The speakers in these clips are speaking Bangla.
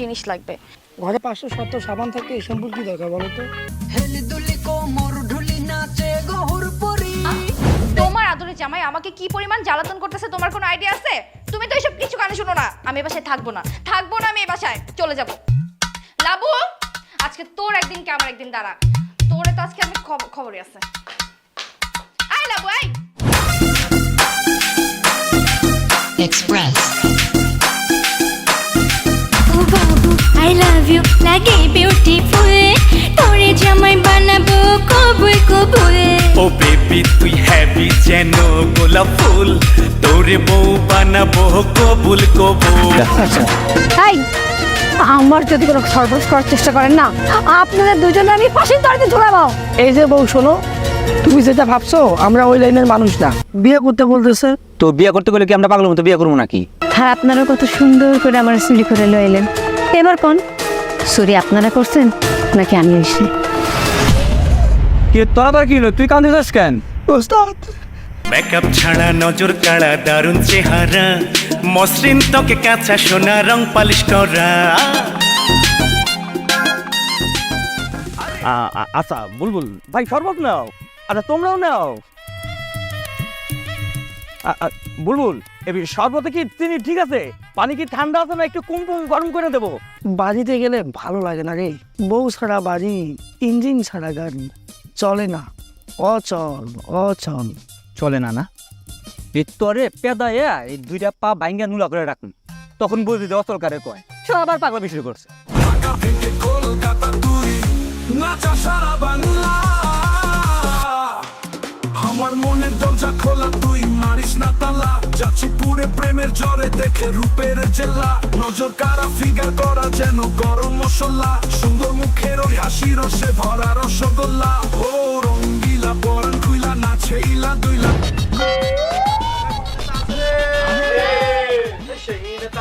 জিনিস লাগবে। ঘরে পাঁচশো সত্তর সাবান থাকে এই সম্পর্কে কি দরকার বলো তো? তোমার আদরে জামাই আমাকে কি পরিমাণ জ্বালাতন করতেছে তোমার কোনো আইডিয়া আছে? তুমি তো এসব কিছু কানে শোনো না। আমি এ বাসায় থাকব না। থাকব না আমি এ বাসায়। চলে যাব। লাবু আজকে তোর একদিন কে আমার একদিন দাঁড়া। তোরে তো আজকে আমি খবর খবরই আছে। আয় লাবু আয়। Express. আই লাভ ইউ লাগে বিউটিফুল তোরে জামাই বানাবো কবুল কবুল ও বেবি তুই যেন গোলাপ ফুল। তোরে বউ বানাবো কবুল কবুল। তাই আমার যদি কোনো সর্বনাশ করার চেষ্টা করেন না আপনাদের দুজনে আমি ফাঁসির দড়িতে ঝুলাবো। এই যে বউ শোনো তুমি যেটা ভাবছ আমরা ওই লাইনের মানুষ না। বিয়ে করতে বলতেছে? তো বিয়ে করতে গেলে কি আমরা পাগলের মতো বিয়ে করব নাকি? হ্যাঁ আপনারা কত সুন্দর করে আমার চুরি করে লইলেন। এবার কোন? চুরি আপনারা করছেন? নাকি আমি এসে কি তোরা তোর কি হলো? তুই কান্দে যাস কেন? ওস্তাদ। মেকআপ ছাড়া নজর কাড়া দারুণ চেহারা। মসৃণ ত্বকে কাঁচা সোনা রং পালিশ করা। আ- আ- আচ্ছা বুলবুল ভাই শরবত নাও। আচ্ছা তোমরাও নাও। বুলবুল এ শরবতে কি চিনি ঠিক আছে? পানি কি ঠান্ডা আছে না একটু কম কম গরম করে দেবো? বাড়িতে গেলে ভালো লাগে না রে। বউ ছাড়া বাড়ি ইঞ্জিন ছাড়া গাড়ি চলে না। অচল অচল। চলে না না? এই তরে পেদায়া এই দুইটা পা বাইঙ্গা নুলা করে রাখুন। তখন বুঝবি যে অচল কারে কয়। সে আবার পাগলা শুরু করছে। নাচা সারা বাংলা। আমার মনের দরজা খোলা, তুই মারিস না তালা। যাচ্ছি পুরে প্রেমের জ্বরে দেখে রূপের জেলা। নজর কারা ফিগার করা যেন গরম মশলা। সুন্দর মুখের ওই হাসি রসে ভরা রসগোল্লা। ও রঙ্গিলা পরান খুইলা না ছেইলা দুইলা।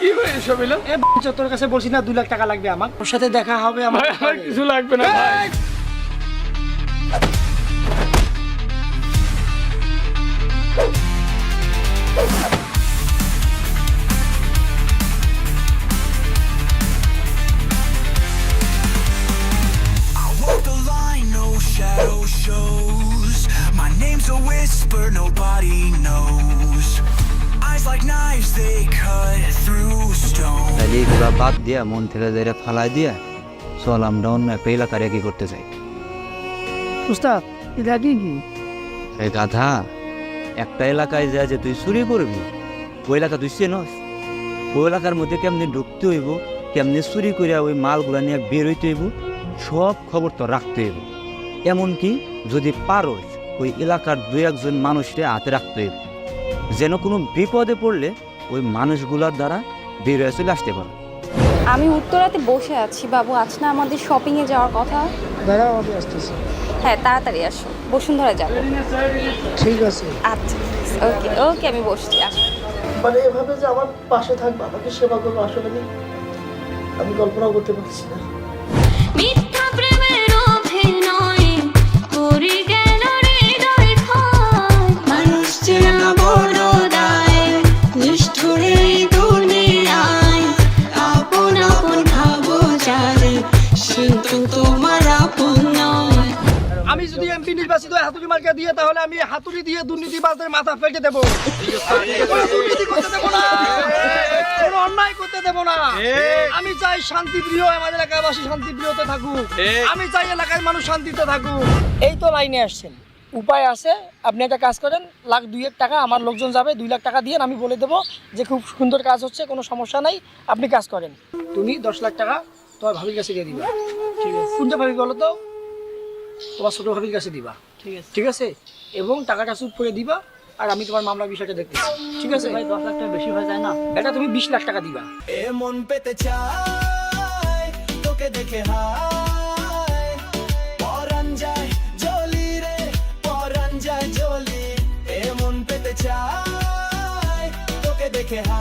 কি এ বাচ্চা, তোর কাছে বলছি না দুই লাখ টাকা লাগবে আমার। ওর সাথে দেখা হবে আমার কিছু লাগবে না দিয়া মন থেকে যাইরা ফালাই দিয়া চল আমরা অন্য একটা এলাকার কি করতে চাই উস্তাদ এটা কি? কি গাধা একটা এলাকায় যা যে তুই চুরি করবি ওই এলাকা তুই চেনস। ওই এলাকার মধ্যে কেমনি ঢুকতে হইব কেমনি চুরি করে ওই মালগুলা নিয়ে বের হইতে হইব সব খবর তো রাখতে হইব। এমনকি যদি পারোস ওই এলাকার দু একজন মানুষকে হাতে রাখতে হইব। যেন কোনো বিপদে পড়লে ওই মানুষগুলার দ্বারা বের হয়ে চলে আসতে পারে। আমি উত্তরাতে বসে আছি বাবু। আজ না আমাদের শপিং এ যাওয়ার কথা। দাঁড়াও আমি আসতেছি। হ্যাঁ তাড়াতাড়ি আসো। বসুন্ধরা যাব ঠিক আছে। আচ্ছা ওকে ওকে আমি বসছি আসো। মানে এভাবে যে আমার পাশে থাকবে আমাকে সেবা করব আসলে আমি আমি কল্পনাও করতে পারছি না। মার্কা দিয়ে তাহলে আমি হাতুড়ি দিয়ে দুর্নীতিবাজদের মাথা ফেটে দেবো। দুর্নীতি করতে দেবো না। কোনো অন্যায় করতে দেবো না। আমি চাই শান্তিপ্রিয় আমাদের এলাকাবাসী শান্তিপ্রিয়তে থাকুক। আমি চাই এলাকার মানুষ শান্তিতে থাকুক। এই তো লাইনে আসছেন। উপায় আছে আপনি একটা কাজ করেন লাখ দুইয়েক টাকা আমার লোকজন যাবে দুই লাখ টাকা দিয়ে আমি বলে দেবো যে খুব সুন্দর কাজ হচ্ছে কোনো সমস্যা নাই আপনি কাজ করেন। তুমি দশ লাখ টাকা তোমার ভাবির কাছে দিয়ে দিবা। ঠিক আছে। কোনটা ভাবি বলো তো? তোমার ছোট ভাবির কাছে দিবা। ঠিক আছে। ঠিক আছে? এবং টাকাটা সুদ করে দিবা আর আমি তোমার মামলার বিষয়টা দেখতেছি ঠিক আছে? ভাই দশ লাখ বেশি হয়ে যায় না? এটা তুমি বিশ লাখ টাকা দিবা। এ মন পেতে চাই তোকে দেখে রে এ মন পেতে দেখে রে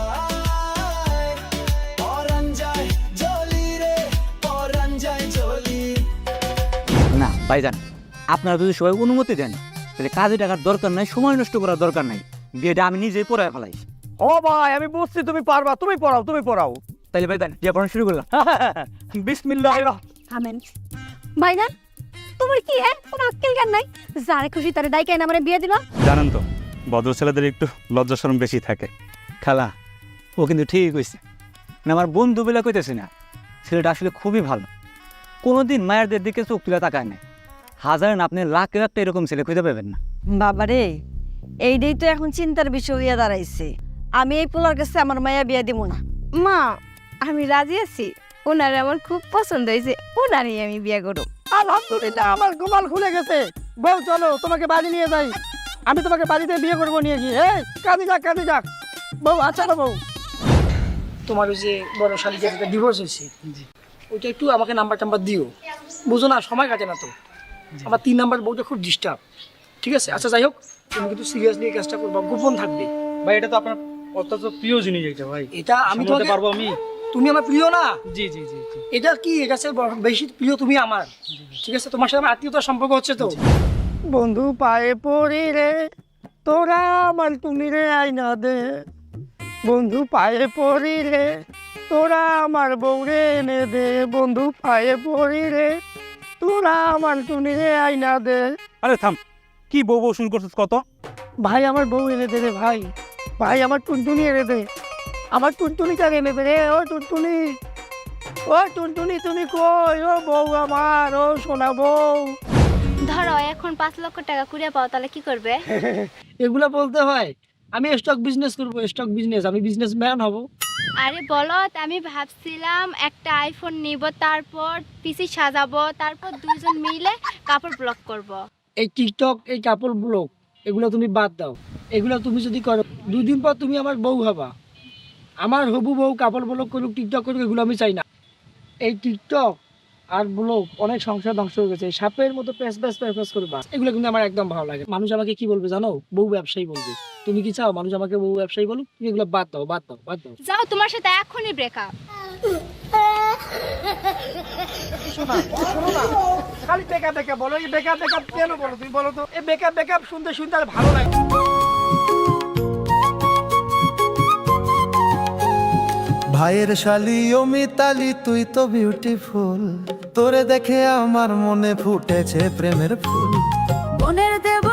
না ভাইজান আপনারা যদি সবাই অনুমতি দেন তাহলে কাজে টাকার দরকার নাই সময় নষ্ট করার দরকার নাই। বিয়েটা আমি নিজেই পড়ায় ফেলাই। ও ভাই আমি বুঝছি তুমি পারবা তুমি পড়াও তুমি পড়াও। তাহলে ভাইজান বিয়ে পড়ানো শুরু করলাম। বিসমিল্লাহ থামেন ভাইজান তোমার কি হ্যাঁ কোনো আক্কেল জ্ঞান নাই? যারে খুশি তারে দায়িকা এনে আমার বিয়ে দিল। জানেন তো ভদ্র ছেলেদের একটু লজ্জা শরম বেশি থাকে। খালা ও কিন্তু ঠিকই কইছে। না আমার বন্ধু বেলা কইতেছে না ছেলেটা আসলে খুবই ভালো। কোনোদিন মায়েরদের দিকে চোখ তুলে তাকায় না হাজার না আপনি লাখ লাখ এরকম ছেলে খুঁজে পাবেন না। বাবারে এইটাই তো এখন চিন্তার বিষয় হইয়া দাঁড়াইছে। আমি এই পোলার কাছে আমার মায়া বিয়া দিব না। মা আমি রাজি আছি। ওনার আমার খুব পছন্দ হয়েছে ওনারই আমি বিয়ে করব। আলহামদুলিল্লাহ আমার গোপাল খুলে গেছে। বউ চলো তোমাকে বাড়ি নিয়ে যাই। আমি তোমাকে বাড়িতে বিয়ে করব নিয়ে গিয়ে। এই কাঁদি যাক কাঁদি যাক। বউ আচ্ছা না বউ। তোমার ওই যে বড় শালি যেটা ডিভোর্স হয়েছে। ওইটা একটু আমাকে নাম্বার টাম্বার দিও। বুঝো না সময় কাটে না তো। আমার তিন নাম্বার বউটা খুব ডিস্টার্ব ঠিক আছে? আচ্ছা যাই হোক তুমি কিন্তু সিরিয়াসলি এই কাজটা করবা গোপন থাকবে। ভাই এটা তো আপনার অত্যন্ত প্রিয় জিনিস এটা ভাই। এটা আমি তোমাকে পারব আমি? তুমি আমার প্রিয় না? জি জি জি এটা কি? এটা বেশি প্রিয় তুমি আমার। ঠিক আছে? তোমার সাথে আমার আত্মীয়তার সম্পর্ক হচ্ছে তো? বন্ধু পায়ে পড়ি রে তোরা আমার তুমি রে আইনা দে। বন্ধু পায়ে পড়ি রে তোরা আমার বউরে এনে দে। বন্ধু পায়ে পড়ি রে তোরা আমার তুমি রে আইনা দে। আরে থাম কি বউ বউ শুরু করছিস কত? ভাই আমার বউ এনে দে রে ভাই। ভাই আমার টুনটুনি এনে দে। আমার টুনটুনিটা এনে দে। রে ও টুনটুনি ও টুনটুনি তুমি কই? ও বউ আমার ও সোনা বউ। ধরো এখন পাঁচ লক্ষ টাকা কুড়িয়ে পাও তাহলে কি করবে? এগুলা বলতে হয় আমি স্টক বিজনেস করব স্টক বিজনেস আমি বিজনেস ম্যান হব। আরে বলো আমি ভাবছিলাম একটা আইফোন নিব তারপর পিসি সাজাবো তারপর দুজন মিলে কাপড় ব্লক করব। এই টিকটক এই কাপড় ব্লগ এগুলো তুমি বাদ দাও। এগুলো তুমি যদি করো দুই দিন পর তুমি আমার বউ হবা। আমার হবু বউ কাপড় ব্লগ করুক টিকটক করুক এগুলো আমি চাই না। এই টিকটক আর ব্লগ অনেক সংসার ধ্বংস হয়ে গেছে। সাপের মতো প্যাস প্যাস প্যাস প্যাস করবা এগুলো কিন্তু আমার একদম ভালো লাগে মানুষ আমাকে কি বলবে জানো? বউ ব্যবসায়ী বলবে। তুমি কি চাও মানুষ আমাকে বউ ব্যবসায়ী বলুক? তুমি এগুলো বাদ দাও বাদ দাও বাদ দাও। যাও তোমার সাথে এখনই ব্রেকআপ খালি বেকআপ বেকআপ বলো। এই বেকআপ বেকআপ কেন বলো? তুমি বলো তো। এই বেকআপ বেকআপ শুনতে শুনতে আর ভালো লাগে ভাইয়ের শালি ও মিতালি তুই তো বিউটিফুল তোরে দেখে আমার মনে ফুটেছে প্রেমের ফুল। বোনের দেবর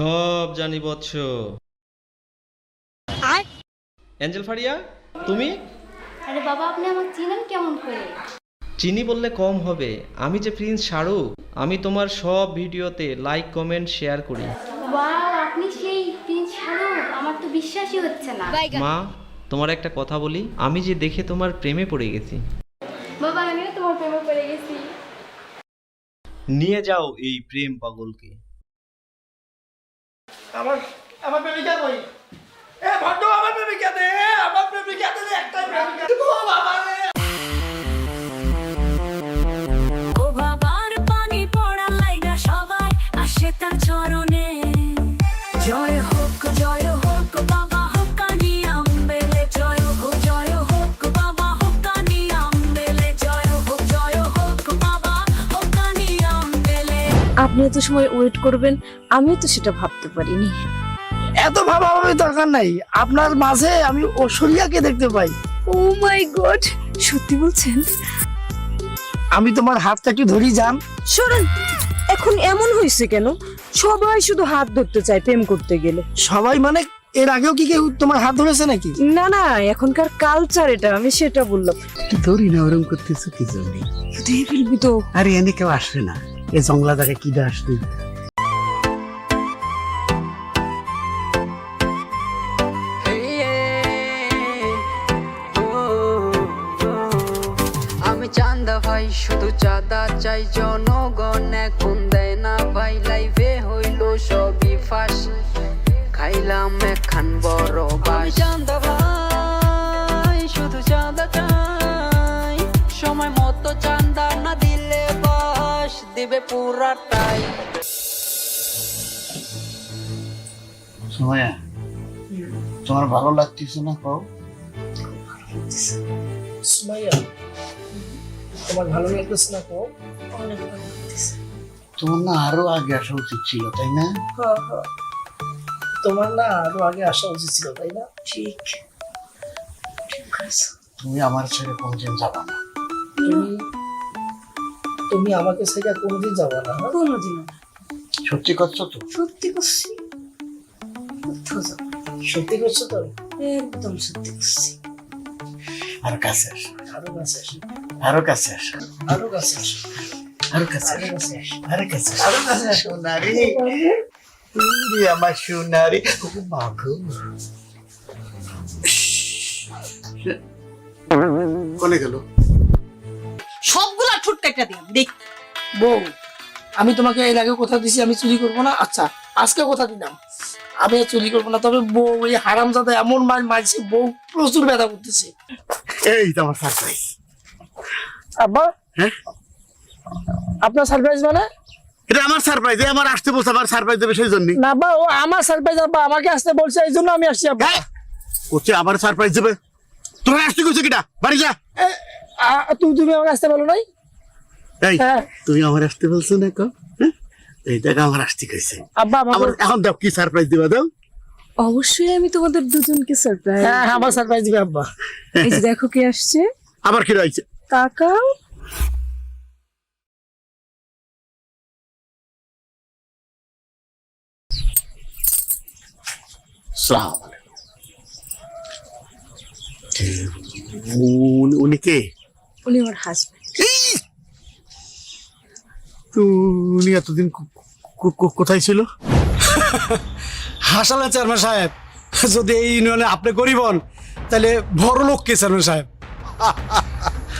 সব জানি বৎস। অ্যাঞ্জেল ফারিয়া তুমি? আরে বাবা আপনি আমাকে চিনেন কেমন করে? চিনি বললে কম হবে। আমি যে প্রিন্স শাহরুখ আমি তোমার সব ভিডিওতে লাইক কমেন্ট শেয়ার করি। ওয়াও আপনি সেই প্রিন্স শাহরুখ? আমার তো বিশ্বাসই হচ্ছে না। মা তোমার একটা কথা বলি আমি যে দেখে তোমার প্রেমে পড়ে গেছি। বাবা আমিও তোমার প্রেমে পড়ে গেছি। নিয়ে যাও এই প্রেম পাগলকে। আমার আমার প্রেমিকা কই এ ভদ্র! আপনি এত সময় ওয়েট করবেন আমিও তো সেটা ভাবতে পারিনি। এত ভাবা ভাবি দরকার নাই। আপনার মাঝে আমি ঐশ্বরিয়াকে দেখতে পাই। ও মাই গড সত্যি বলছেন? আমি তোমার হাতটা একটু ধরি যান। শোনেন এখন এমন হয়েছে কেন? সবাই শুধু হাত ধরতে চায় প্রেম করতে গেলে। সবাই মানে এর আগেও কি কেউ তোমার হাত ধরেছে নাকি? না না এখনকার কালচার এটা আমি সেটা বললাম। ধরি না ওরম করতেছো কি জন্য? দিয়ে ফেলবি তো। আরে এনে কেউ আসবে না। এ জঙ্গলা জায়গায় কি দা আসবে আমি চান্দা ভাই শুধু চাঁদা চাই জনগণ এখন দেয় না ভাই লাইভে হইল সবই ফাঁস। খাইলাম এখান বড় বাস চান্দা ভাই শুধু চাঁদা চাই সময় মতো বাস দিবে পুরাটাই সময়া তোমার ভালো লাগতেছে না কও? সুমাইয়া তোমার ভালো লাগতেছে না কো তোমার না আরও আগে আসা উচিত ছিল তাই না? তোমার না আরও আগে আসা উচিত ছিল তাই না? ঠিক। তুমি আমার ছেড়ে কোনদিন যাবা না। তুমি তুমি আমাকে সেটা কোনোদিন যাবে না হ্যাঁ? কোনোদিন সত্যি করছ তো? সত্যি করছি। সত্যি করছ তো? একদম সত্যি করছি। আর কাছে আসো। আরও কাছে আসো। আরও কাছে আসো। আরও কাছে আসো। আরও কাছে আরও আসো। কাছে আরও কাছে আসো। আরও কাছে আসো সোনারি তুই আমার সোনারি। ও মাগো কোনে গেল। ঠুট কেটে দিলাম দেখ। বউ আমি তোমাকে এর আগে কথা দিছি আমি চুরি করব না? আচ্ছা আজকে কথা দিলাম। আমি চুরি করব না তবে বউ এই হারামজাদা এমন মার মারছে বউ প্রচুর ব্যথা করতেছে। এই তো আমার সারপ্রাইজ আব্বা? হ্যাঁ? আপনার সারপ্রাইজ মানে? এটা আমার সারপ্রাইজ আমার আসতে বলছে আমার সারপ্রাইজ দেবে সেই জন্য। না আব্বা ও আমার সারপ্রাইজ আব্বা আমাকে আসতে বলছে এই জন্য আমি আসছি আব্বা। করছে আমার সারপ্রাইজ দেবে। তোরা আসতে কইছে কিটা? বাড়ি যা। তুমি তুমি আমাকে আসতে বলো নাই? এই হ্যাঁ। তুমি আমার আসতে বলছো না কো হ্যাঁ? এই দেখা আমার আসতে কইছে। আবার এখন দাও কি সারপ্রাইজ দিবা দাও? অবশ্যই আমি তোমাদের দুজনকে সারপ্রাইজ হ্যাঁ হ্যাঁ, আমার সারপ্রাইজ দিবে আব্বা। এই যে দেখো কে আসছে। আবার কি রয়েছে? আলাইকুম। উনি- উনি কে? উনি আমার হাজবেন্ড তো উনি এতদিন কো- কো- কো- কোথায় ছিল? হাসালে চেয়ারম্যান সাহেব যদি এই ইউনিয়নে আপনি গরিবন তাহলে বড় লোক কে চেয়ারম্যান সাহেব?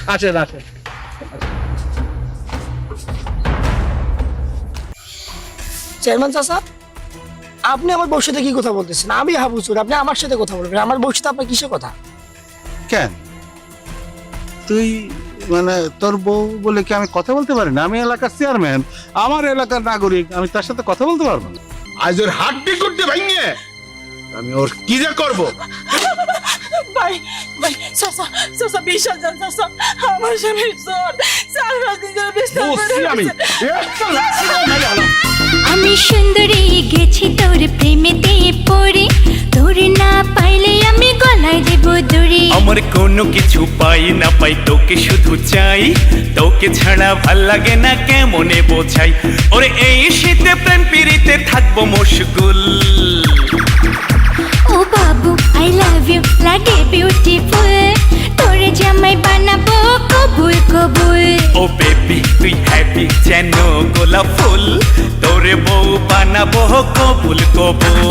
আসেন আসেন। চেয়ারম্যান চাচা আপনি আমার বউর সাথে কি কথা বলতেছেন? আমি হাবুচুর আপনি আমার সাথে কথা বলবেন। আমার বউর সাথে আপনার কিসের কথা? কেন? তুই মানে তোর বউ বলে কি আমি কথা বলতে পারি না? আমি এলাকার চেয়ারম্যান আমার এলাকার নাগরিক আমি তার সাথে কথা বলতে পারব না। আজ ওর হাড্ডি করতে ভাঙিয়ে আমি ওর কি যে করব? ভাই ভাই চাচা চাচা বিশ্বাস জান চাচা আমার স্বামীর জ্বর। চার পাঁচ দিন ধরে বিস্তার আমি। আমি সুন্দরী গেছি তোর প্রেমেতে পড়ে তোর না পাইলে আমি গলায় দেব দড়ি। আমার কোনো কিছু পাই না পাই তোকে শুধু চাই। তোকে ছাড়া ভালো লাগে না কেমনে বোঝাই? ওরে এই শীতে প্রেম পিড়িতে থাকব মশগুল ও বাবু আই লাভ ইউ লাগে বিউটিফুল তোরে জামাই বানাবো কবুল কবুল। ও বেবি তুই হ্যাপি যেন গোলাপ ফুল। তোরে বউ বানাবো কবুল কবুল।